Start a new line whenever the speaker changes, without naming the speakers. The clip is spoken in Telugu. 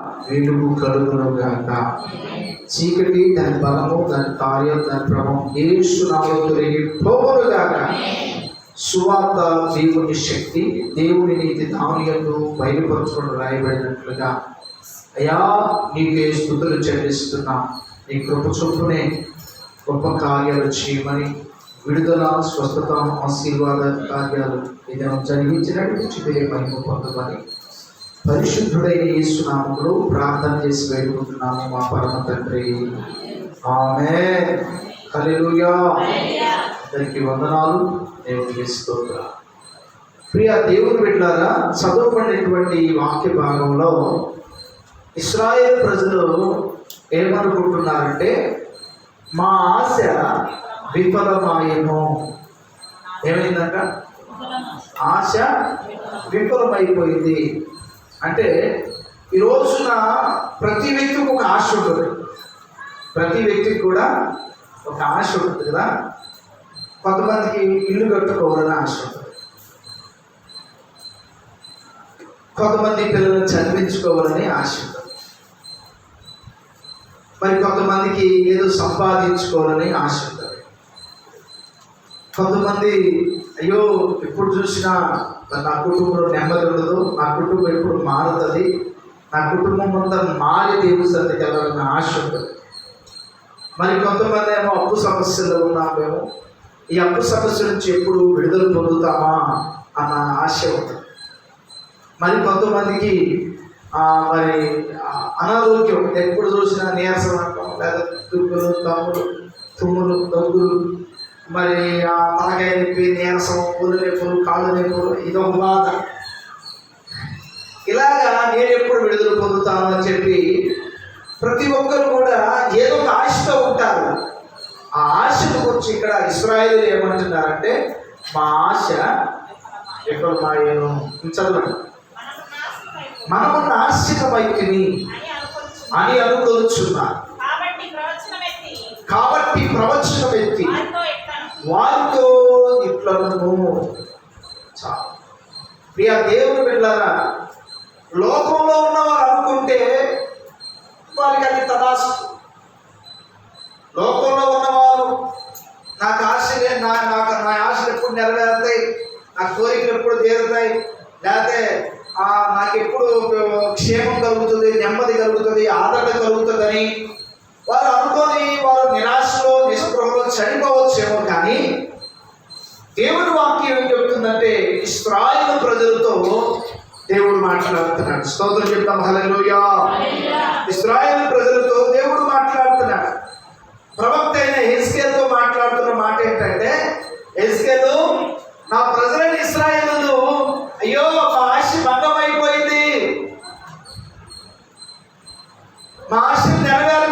వెలుగు కలుగును గాక. చీకటి దాని బలము దాని కార్యం దాని ప్రభావం ఏసు నాలో తొలగి పోవును గాక. సువార్త దేవుని శక్తి దేవుని నీతి దానియందు బయలుపరచుకుని రాయబడినట్లుగా. అయా నీకే స్థుతులు చెల్లిస్తున్నా. నీ కృప చొప్పునే గొప్ప కార్యాలు చేయమని విడుదల స్వస్థత ఆశీర్వాద కార్యాలు ఏదైనా జరిగించినట్టు మహిమ పొందమని పరిశుద్ధుడైన యేసునామములో ప్రార్థన చేసి వేడుకుంటున్నాము మా పరమ తండ్రి. ఆమె హల్లెలూయా. అందరికి వందనాలు. దేవునికి స్తోత్ర ప్రియ దేవుని బిడ్డారా చదువుకునేటువంటి ఈ వాక్య భాగంలో ఇస్రాయేల్ ప్రజలు ఏమనుకుంటున్నారంటే మా ఆశ విఫలమాయేమో ఏమైందంట? ఆశ విఫలమైపోయింది. అంటే ఈ రోజున ప్రతి వ్యక్తికి ఒక ఆశ ఉంటుంది. ప్రతి వ్యక్తికి కూడా ఒక ఆశ ఉంటుంది కదా? కొంతమందికి ఇల్లు కట్టుకోవాలని ఆశ ఉంటుంది. కొంతమంది పిల్లల్ని చదివించుకోవాలని ఆశ ఉంటుంది. మరి కొంతమందికి ఏదో సంపాదించుకోవాలని ఆశ ఉంటుంది. కొంతమంది అయ్యో ఎప్పుడు చూసినా నా కుటుంబంలో నెమ్మది ఉండదు. నా కుటుంబం ఎప్పుడు మారుతుంది. నా కుటుంబం అంతా మారి దేవుడి సన్నిధికి వెళ్ళాలన్న ఆశ ఉంటుంది మరి కొంతమంది ఏమో అప్పు సమస్యలో ఉన్నాం మేము. ఈ అప్పు సమస్య నుంచి ఎప్పుడు విడుదల పొందుతామా అన్న ఆశ ఉంటుంది మరి కొంతమందికి మరి అనారోగ్యం ఎప్పుడు చూసినా నీరసం అంటాం. లేదా తుమ్ములు తమ్ములు తుమ్ములు దగ్గులు మరి ఆ తలకాయ నొప్పి నీరసం ఒళ్ళు నొప్పులు కాళ్ళు నొప్పులు ఇదొక బాధ. ఇలాగా నేను ఎప్పుడు విడుదల పొందుతాను అని చెప్పి ప్రతి ఒక్కరు కూడా ఏదో ఒక ఆశతో ఉంటారు. ఆ ఆశను గురించి ఇక్కడ ఇస్రాయేల్ ఏమంటున్నారంటే మా ఆశ ఎక్కడ మాయను చదవండి మనము నాశనమైతిని అని అనుకొనుచున్నారు
కాబట్టి ప్రవచనం ఎత్తి వారితో
ఇట్లను చాలు. ప్రియ దేవుని బిడ్డారా లోకంలో ఉన్నవారు అనుకుంటే వారికి అది తదాస్తు లోకంలో ఉన్నవారు నాకు ఆశలే నా నాకు నా ఆశలు ఎప్పుడు నెరవేరుతాయి నా కోరికలు ఎప్పుడు తీరుతాయి లేకపోతే నాకు ఎప్పుడు క్షేమం కలుగుతుంది నెమ్మది కలుగుతుంది ఆదరణ కలుగుతుందని వారు అనుకొని వారు నిరాశ చనిపోవచ్చేమో కానీ దేవుని వాక్యం ఏం చెప్తుందంటే ఇస్రాయిల్ ప్రజలతో దేవుడు మాట్లాడుతున్నాడు. స్తోత్రం చెప్తాం హలలోయా ఇస్రాయేల్ ప్రజలతో దేవుడు మాట్లాడుతున్నాడు. ప్రవక్త అయిన హెస్కేల్తో మాట్లాడుతున్న మాట ఏంటంటే ఎస్కేలు నా ప్రజలైన ఇస్రాయేలు అయ్యో మా ఆశ భంగం అయిపోయింది మా ఆశ నెరవేరట్లేదు